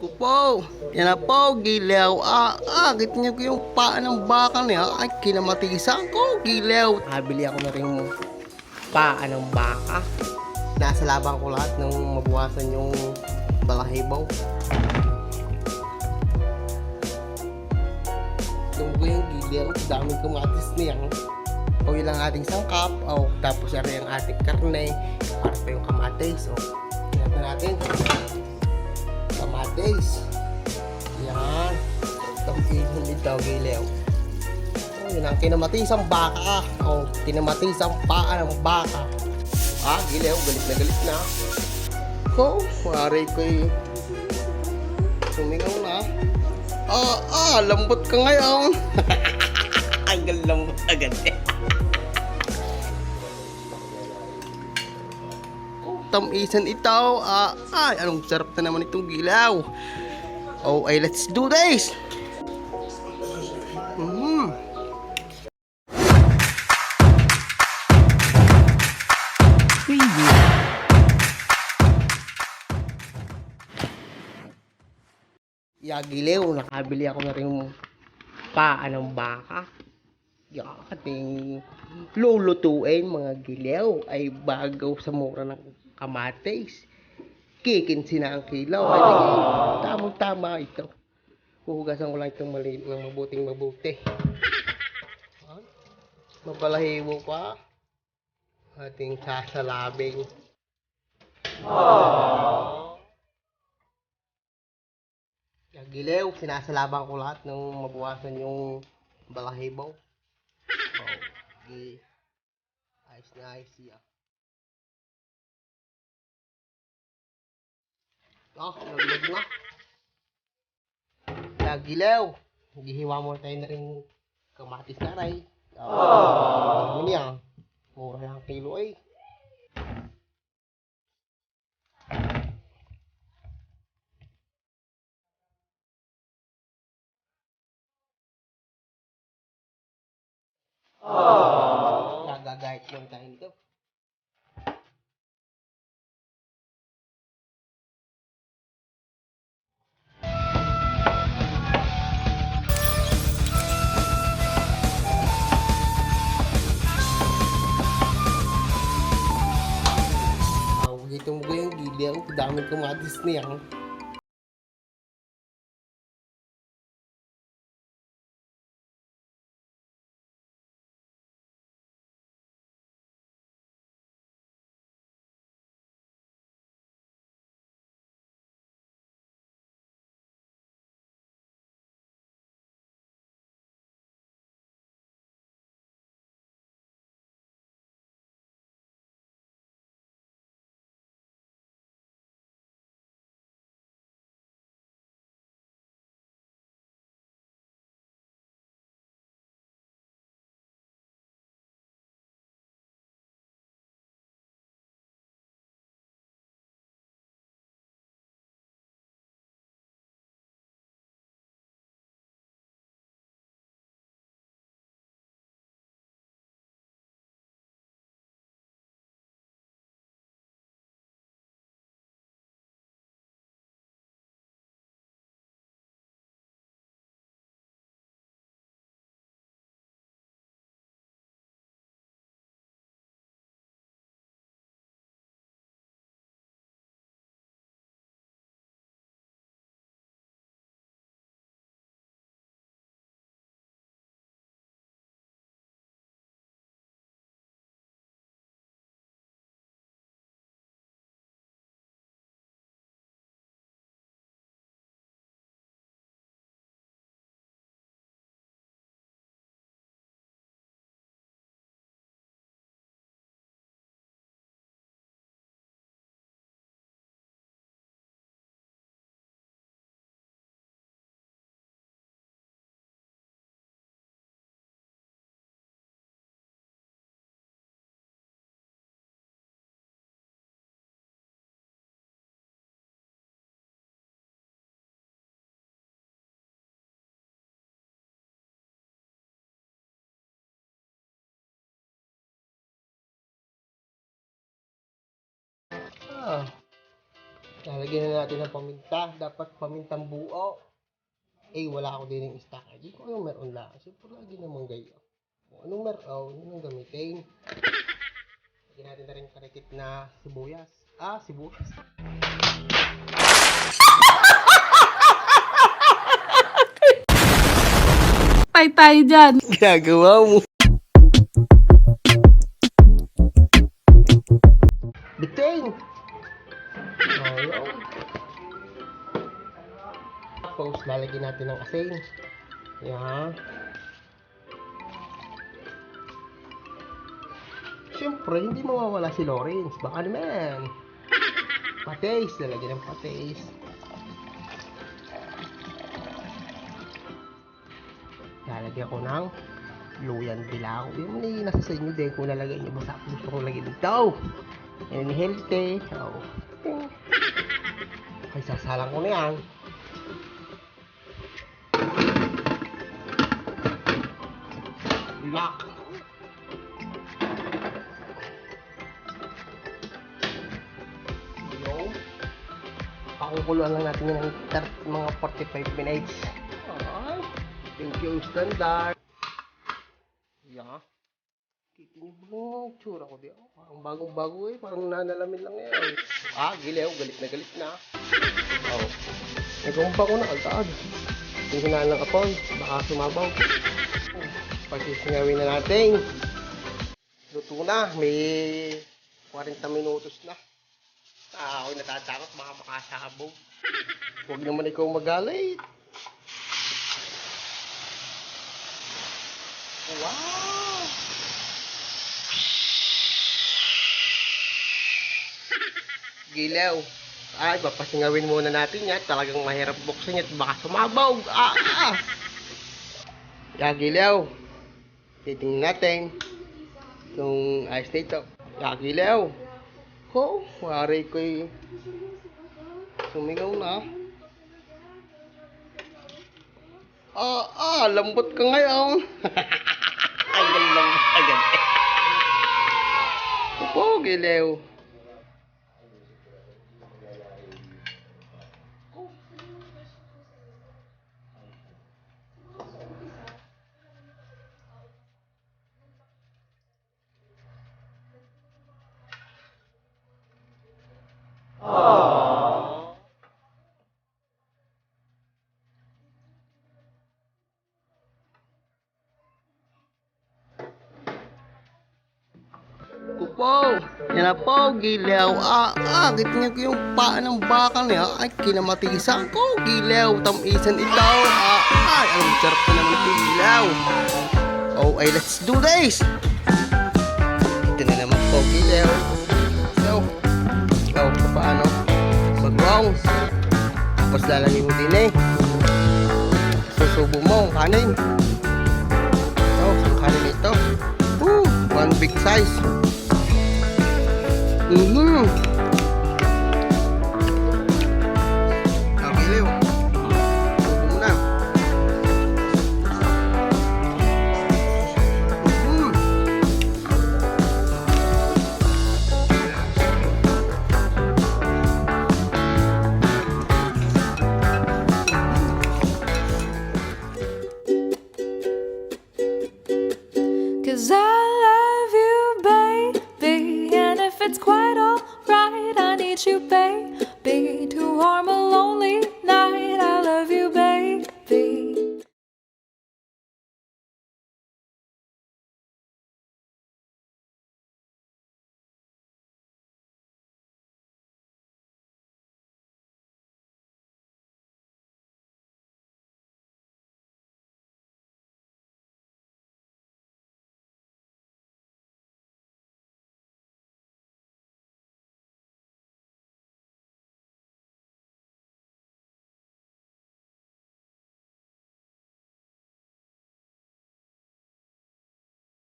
ko po. Yan na po, gilaw. Ah, ah, kita niyo ko yung paa ng baka niya. Ay, kinamatisan ko, gilaw. Nabili ako na rin yung paa ng baka. Nasa labang ko lahat nung mabuwasan yung balahibaw. Yung ko yung gilaw, daming kamatis niya. O yun ang ating sangkap, o tapos yan yung ating karne, para pa yung kamatis. O, tingnan natin. Kamatis. Yan. Tampihin nito, gilaw. O, yun ang kinamatisang baka. O, kinamatisang paa ng baka. Ah, gilaw, galit na galit na. So, maaari ko yung sumingaw na. Ah, ah, lambot ka ngayon. Ang lambot agad eh. Tamisan ito. Ah, ay, anong sarap na naman itong gilaw. Oh, ay, let's do this. Mm. Yagilew, nakabili ako na rin yung paa ng baka. Yung ating lulutuin mga gilew ay bagaw sa mura ng kamatis. Kikinsi na ang kilaw. Ay, tamang tama ito. Huhugasan ko lang itong maliit ng mabuting mabuti. Ah, Mapalahibo pa. Ating sasalabing. Yagilew, sinasalaban ko lahat nung mabuwasan yung balahibaw. Oh, okay. Ayos na ayos siya. Oh, naglag na. Yagilew, gihiwa mo tayo na rin kamatis na ray. Oh, niya? Aw, gito mo ko yung gili ang daming kamatis niya. Lalagyan na natin ng paminta. Dapat pamintang buo. Eh, wala ako din ng stock. Hindi ko anong meron lang. Siyempre, lagi naman gayo. Kung anong meron, yun ang gamitin. Lagyan natin na rin karikit na sibuyas. Ah, sibuyas. Patay tayo dyan. Ginagawa mo. Lalagyan natin ng asin. Yan. Siyempre, hindi mawawala si Lawrence. Baka naman. Patis. Lalagyan ng patis. Lalagyan ko ng luyan dilaw. Yung mali nasa sa inyo din kung lalagay niyo basta gusto kong lagyan dito. Yan healthy. So, ting. ay sasalang ko na yan. Lock. Yung pakukuluan lang natin yan ng tar- mga 45 minutes. Ay, thank you, standard. Yeah. Kita niyo ba yung tsura ko di? Parang bagong-bago eh. Parang nanalamin lang yan. Ah, gilew. Galit na galit na. Oh. Nagkumpa ko na agad. Yung hinaan ng apoy. Baka sumabaw. Pasisingawin na natin. Luto na. May 40 minutos na. Ah, ako'y natatakot. Baka makasabog. Huwag naman ikaw magalit. Wow! Gilaw. Ay, papasingawin muna natin yan. Talagang mahirap buksan yan. Baka sumabaw. Ah, ah. Ya, gilaw. Titingnan natin. Kung ayos na ito. Ya, gilaw. Ho, wari ko'y sumingaw na. Ah, ah, lambot ka ngayon. Ang lambot agad. Opo, gilaw. Upo, yan na po, gilaw. Ah, ah, kita niyo ko yung paa ng baka niya. Ay, kinamatisan ko, gilaw. Tamisan ito. Ah, ay, ang sarap na naman ito, gilaw. Oh, ay, let's do this. Ito na naman po, gilaw. So, oh, paano? Bagwang. Tapos lalagay mo din eh. Susubo mo ang kanin. Oh, ang kanin ito. Woo, one big size.